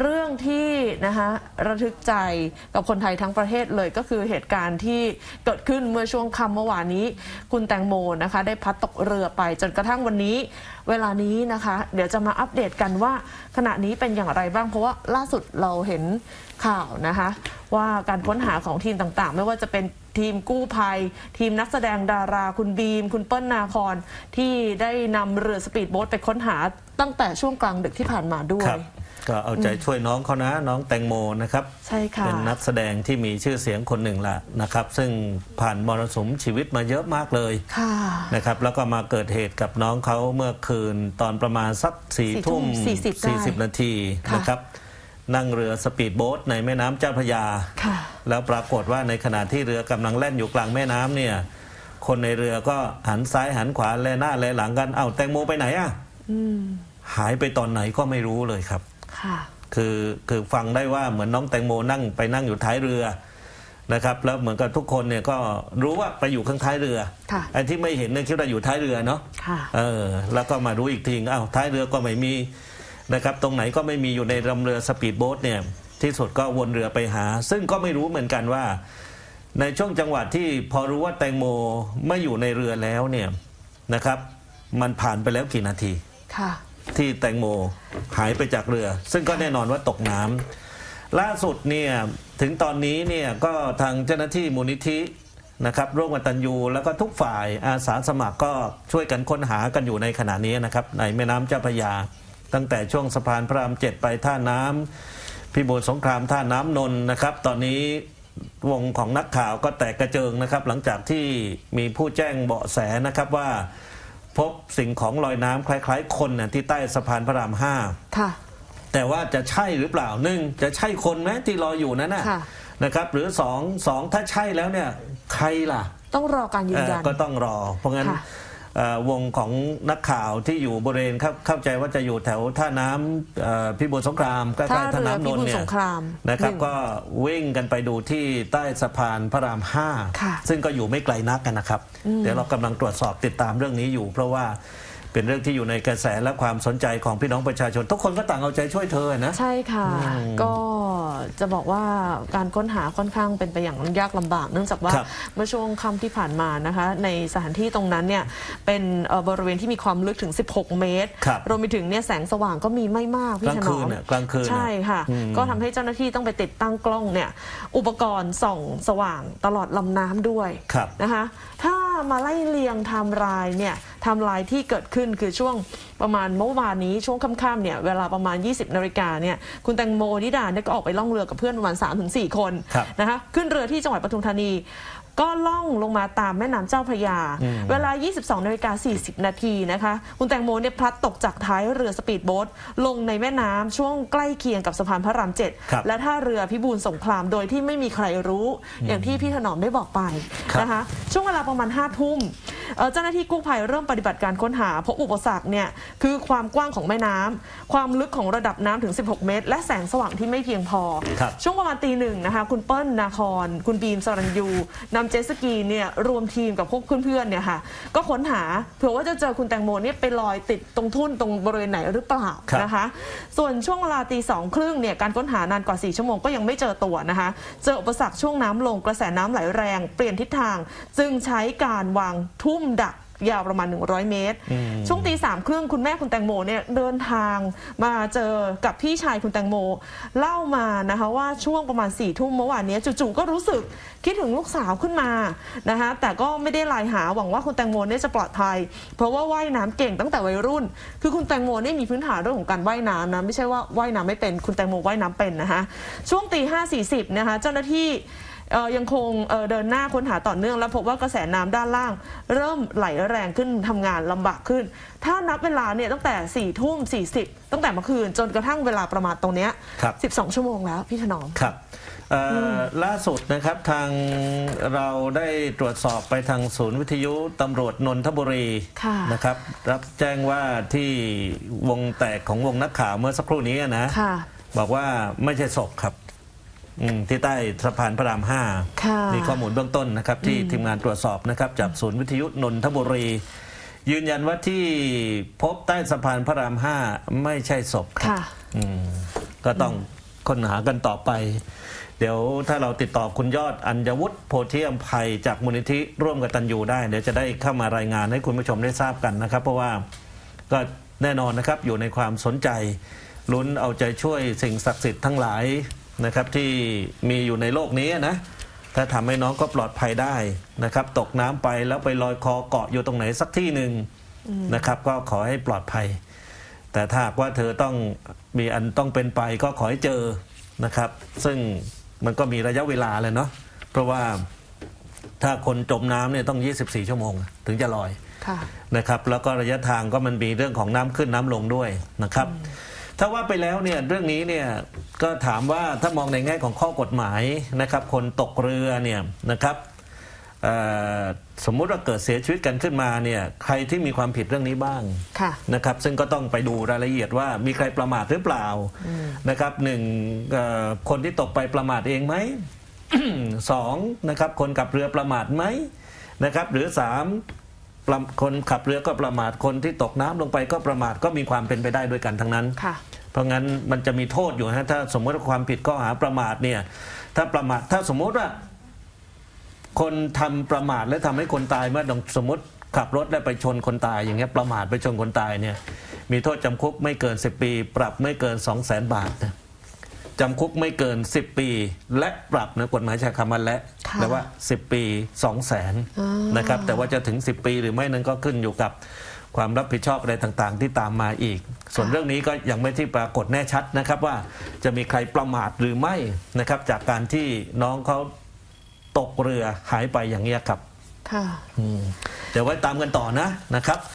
เรื่องที่นะคะระทึกใจกับคนไทยทั้งประเทศเลยก็คือเหตุการณ์ที่เกิดขึ้นเมื่อช่วงค่ำเมื่อวานนี้ คุณแตงโมนะคะ ได้พัดตกเรือไปจนกระทั่งวันนี้ เวลานี้นะคะ เดี๋ยวจะมาอัปเดตกันว่าขณะนี้เป็นอย่างไรบ้างเพราะว่าล่าสุดเราเห็นข่าวนะคะ ว่าการค้นหาของทีมต่างๆ ไม่ว่าจะเป็น ทีมกู้ภัย ทีมนักแสดงดาราคุณบีม คุณเปิ้ลนาคอนที่ได้นำเรือสปีดโบ๊ทไปค้นหาตั้งแต่ช่วงกลางดึกที่ผ่านมาด้วคยรับก็เอาใจช่วยน้องเขานะ น้องแตงโมนะครับใช่ค่ะเป็นนักแสดงที่มีชื่อเสียงคนหนึ่งละนะครับ ซึ่งผ่านมรสุมชีวิตมาเยอะมากเลยค่ะนะครับ แล้วก็มาเกิดเหตุกับน้องเขาเมื่อคืนตอนประมาณสักสี่สี่ทุ่ทุ่มมสี่สิบได้สี่สิบนาทีค่ะนะครับ นั่งเรือสปีดโบ๊ทในแม่น้ำเจ้าพระยา ค่ะ แล้วปรากฏว่าในขณะที่เรือกำลังแล่นอยู่กลางแม่น้ำเนี่ย คนในเรือก็หันซ้ายหันขวาแลหน้าแลหลังกัน เอ้าแตงโมไปไหนอะอืม หายไปตอนไหนก็ไม่รู้เลยครับ ค่ะ คือคือฟังได้ว่าเหมือนน้องแตงโมนั่งไปนั่งอยู่ท้ายเรือนะครับ แล้วเหมือนกับทุกคนเนี่ยก็รู้ว่าไปอยู่ข้างท้ายเรือค่ะ ไอ้ที่ไม่เห็นเนี่ยคิดว่าอยู่ท้ายเรือเนาะ ค่ะ เออแล้วก็มารู้อีกทีอ้าวท้ายเรือก็ไม่มี นะครับตรงไหนก็ไม่มีอยู่ในลำเรือสปีดโบ๊ทเนี่ยที่สุดก็วนเรือไปหา ซึ่งก็ไม่รู้เหมือนกันว่า ในช่วงจังหวะที่พอรู้ว่าแตงโมไม่อยู่ในเรือแล้วเนี่ยนะครับ มันผ่านไปแล้วกี่นาทีค่ะที่แตงโมหายไปจากเรือ ซึ่งก็แน่นอนว่าตกน้ำล่าสุดเนี่ยถึงตอนนี้เนี่ยก็ทางเจ้าหน้าที่มูลนิธินะครับร่วมกับตันยูแล้วก็ทุกฝ่ายอาสาสมัครก็ช่วยกันค้นหากันอยู่ในขณะนี้นะครับในแม่น้ำเจ้าพระยา ตั้งแต่ช่วงสะพานพระรามเจ็ดไปท่าน้ำพิบูลสงครามท่าน้ำนนท์นะครับ ตอนนี้วงของนักข่าวก็แตกกระเจิงนะครับ หลังจากที่มีผู้แจ้งเบาะแสนะครับว่า พบสิ่งของลอยน้ำคล้าย ๆ คนน่ะที่ใต้สะพานพระรามห้าค่ะแต่ว่าจะใช่หรือเปล่าหนึ่งจะใช่คนไหมที่ลอยอยู่นั้นน่ะค่ะนะครับ หรือสองสองถ้าใช่แล้วเนี่ย ใครล่ะ ต้องรอการยืนยันเอ่อก็ต้องรอ เพราะงั้นค่ะเอ่อ วงของนักข่าวที่อยู่บริเวณเข้าเข้าใจว่าจะอยู่แถวท่าน้ำเอ่อพิบูลสงครามใกล้ท่าๆท่าเรือน้ำนพินบูท์ลเนี่สยงครามนะครับหงก็วิ่งกันไปดูที่ใต้สะพานพระรามห้าค่ะซึ่งก็อยู่ไม่ไกลนักกันนะครับ เดี๋ยวเรากำลังตรวจสอบติดตามเรื่องนี้อยู่ เพราะว่าเป็นเรื่องที่อยู่ในกระแสและความสนใจของพี่น้องประชาชน ทุกคนก็ต่างเอาใจช่วยเธอนะ ใช่ค่ะก็ จะบอกว่าการค้นหาค่อนข้างเป็นไปอย่างยากลำบาก เนื่องจากว่าครับเมื่อช่วงค่ำที่ผ่านมานะคะ ในสถานที่ตรงนั้นเนี่ยเป็นเอ่อบริเวณที่มีความลึกถึง 16 เมตร ครับรวมไปถึงเนี่ยแสงสว่างก็มีไม่มากพี่กลางถนคือนมน่ะกลางคืนน่ะ ใช่ค่ะ ก็ทำให้เจ้าหน้าที่ต้องไปติดตั้งกล้องเนี่ยอุปกรณ์ส่องสว่างตลอดลำน้ำด้วย ครับ นะคะถ้ามาไล่เรียงไทม์ไลน์เนี่ยไทม์ไลน์ที่เกิดขึ้นคือช่วงประมาณเมื่อวานนี้ช่วงค่ำๆเนี่ยเวลาประมาณ 20นาฬิกาเนี่ยคุณแตงโมนิดาเนี่ยก็ออกไปล่องเรือกับเพื่อนประมาณ3-4 คนครับนะคะขึ้นเรือที่จังหวัดปทุมธานี ก็ล่องลงมาตามแม่น้ำเจ้าพระยา เวลา 22นาฬิกา40 นาทีนะคะ คุณแตงโมเนี่ยพลัดตกจากท้ายเรือสปีดโบ๊ทลงในแม่น้ำช่วงใกล้เคียงกับสะพานพระรามเจ็ดครับและท่าเรือพิบูลสงครามโดยที่ไม่มีใครรู้อย่างที่พี่ถนอมได้บอกไปครับนะคะ ช่วงเวลาประมาณ5ทุ่มเอ่อเจ้าหน้าที่กู้ภัยเริ่มปฏิบัติการค้นหาพบอุปสรรคเนี่ยคือความกว้างของแม่น้ำความลึกของระดับน้ำถึง 16 เมตร และแสงสว่างที่ไม่เพียงพอครับช่วงประมาณตีหนึ่งนะคะ คุณเปิ้ลนาคอนคุณบีมสรัญยูนำเจตสกีเนี่ยรวมทีมกับพวกเพื่อนๆเนี่ยค่ะ ก็ค้นหาเผื่อว่าจะเจอคุณแตงโมเนี่ยไปลอยติดตรงทุ่นตรงบริเวณไหนหรือเปล่าครับ นะคะ ส่วนช่วงเวลาตีสองครึ่งเนี่ยการค้นหานานกว่า 4 ชั่วโมงก็ยังไม่เจอตัวนะคะ เจออุปสรรคช่วงน้ำลงกระแสน้ำไหลแรงเปลี่ยนทิศทาง จึงใช้การวางทุ่มดัก ยาวประมาณ 100 เมตร ช่วงตีสามครึ่งคุณแม่คุณแตงโมเนี่ยเดินทางมาเจอกับพี่ชายคุณแตงโม เล่ามานะคะว่าช่วงประมาณ4ี่ทุ่มเมื่อวานนี้จู่ๆก็รู้สึกคิดถึงลูกสาวขึ้นมานะคะแต่ก็ไม่ได้ไลน์หาหวังว่าคุณแตงโมเนี่ยจะปลอดภัย เพราะว่าว่ายน้ำเก่งตั้งแต่วัยรุ่น คือคุณแตงโมเนี่ยมีพื้นฐานเรื่องของการว่ายน้ำนะไม่ใช่ว่าว่ายน้ำไม่เป็นคุณแตงโมว่ายน้ำเป็นนะคะช่วงตีห้าสี่สิบนะคะเจ้าหน้าที่ เอ่อยังคงเอ่อเดินหน้าค้นหาต่อเนื่อง แล้วพบว่ากระแสน้ำด้านล่าง เริ่มไหลแรงขึ้นทำงานลำบากขึ้น ถ้านับเวลาเนี่ยตั้งแต่4ี่ทุ่มสี่สิบตั้งแต่เมื่อคืนจนกระทั่งเวลาประมาณตรงเนี้ยครับ12ชั่วโมงแล้วพี่ถนอม ครับเอ่ออล่าสุดนะครับทางเราได้ตรวจสอบไปทางศูนย์วิทยุตำรวจนนทบุรีค่ะ นะครับ รับแจ้งว่าที่วงแตกของวงนักข่าวเมื่อสักครู่นี้นะ ค่ะ บอกว่าไม่ใช่ศพครับ อืมที่ใต้สะพานพระรามห้าค่ะนี่ข้อมูลเบื้องต้นนะครับ ที่ทีมงานตรวจสอบนะครับ จากศูนย์วิทยุนนทบุรี ยืนยันว่าที่พบใต้สะพานพระรามห้าไม่ใช่ศพครับค่ะ อืมก็ต้องค้นหากันต่อไป เดี๋ยวถ้าเราติดต่อคุณยอดอัญวุฒิโพธิอัมภัยจากมูลนิธิร่วมกับตันยูได้ เดี๋ยวจะได้เข้ามารายงานให้คุณผู้ชมได้ทราบกันนะครับ เพราะว่า ก็แน่นอนนะครับอยู่ในความสนใจลุ้นเอาใจช่วยสิ่งศักดิ์สิทธิ์ทั้งหลาย นะครับที่มีอยู่ในโลกนี้นะถ้าทำให้น้องก็ปลอดภัยได้นะครับ ตกน้ำไปแล้วไปลอยคอเกาะอยู่ตรงไหนสักที่หนึ่งนะครับ ก็ขอให้ปลอดภัย แต่ถ้าหากว่าเธอต้องมีอันต้องเป็นไปก็ขอให้เจอนะครับ ซึ่งมันก็มีระยะเวลาเลยเนาะเพราะว่าถ้าคนจมน้ำเนี่ยต้อง 24 ชั่วโมง ถึงจะลอยค่ะนะครับ แล้วก็ระยะทางก็มันมีเรื่องของน้ำขึ้นน้ำลงด้วยนะครับ ถ้าว่าไปแล้วเนี่ยเรื่องนี้เนี่ยก็ถามว่าถ้ามองในแง่ของข้อกฎหมายนะครับคนตกเรือเนี่ยนะครับเอ่อสมมุติว่าเกิดเสียชีวิตกันขึ้นมาเนี่ยใครที่มีความผิดเรื่องนี้บ้างค่ะนะครับ ซึ่งก็ต้องไปดูรายละเอียดว่ามีใครประมาทหรือเปล่านะครับหนึ่งเอ่อคนที่ตกไปประมาทเองไหมสองนะครับคนขับเรือประมาทไหมนะครับ หรือสาม ประคนขับเรือก็ประมาทคนที่ตกน้ำลงไปก็ประมาทก็มีความเป็นไปได้ด้วยกันทั้งนั้น ค่ะ เพราะงั้นมันจะมีโทษอยู่ฮะถ้าสมมติว่าความผิดข้อหาประมาทเนี่ย ถ้าประมาทถ้าสมมติว่า คนทำประมาทและทำให้คนตายเมื่อสมมติขับรถแล้วไปชนคนตายอย่างเงี้ยประมาทไปชนคนตายเนี่ย มีโทษจำคุกไม่เกิน 10 ปี ปรับไม่เกิน 2 0 0แสนบาทนะ จำคุกไม่เกิน 10 ปี และปรับนะกฎหมายใช้คำว่าและค่ะแต่ว่า 10 ปี 2 0 0แสนอ่านนะครับ แต่ว่าจะถึง 10 ปีหรือไม่นั้นก็ขึ้นอยู่กับความรับผิดชอบอะไรต่างๆ ที่ตามมาอีก ส่วนเรื่องนี้ก็ยังไม่ที่ปรากฏแน่ชัดนะครับว่าจะมีใครประมาทหรือไม่นะครับ จากการที่น้องเขาตกเรือหายไปอย่างเงี้ยครับค่ะ อืมเดี๋ยวไว้ตามกันต่อนะนะครับ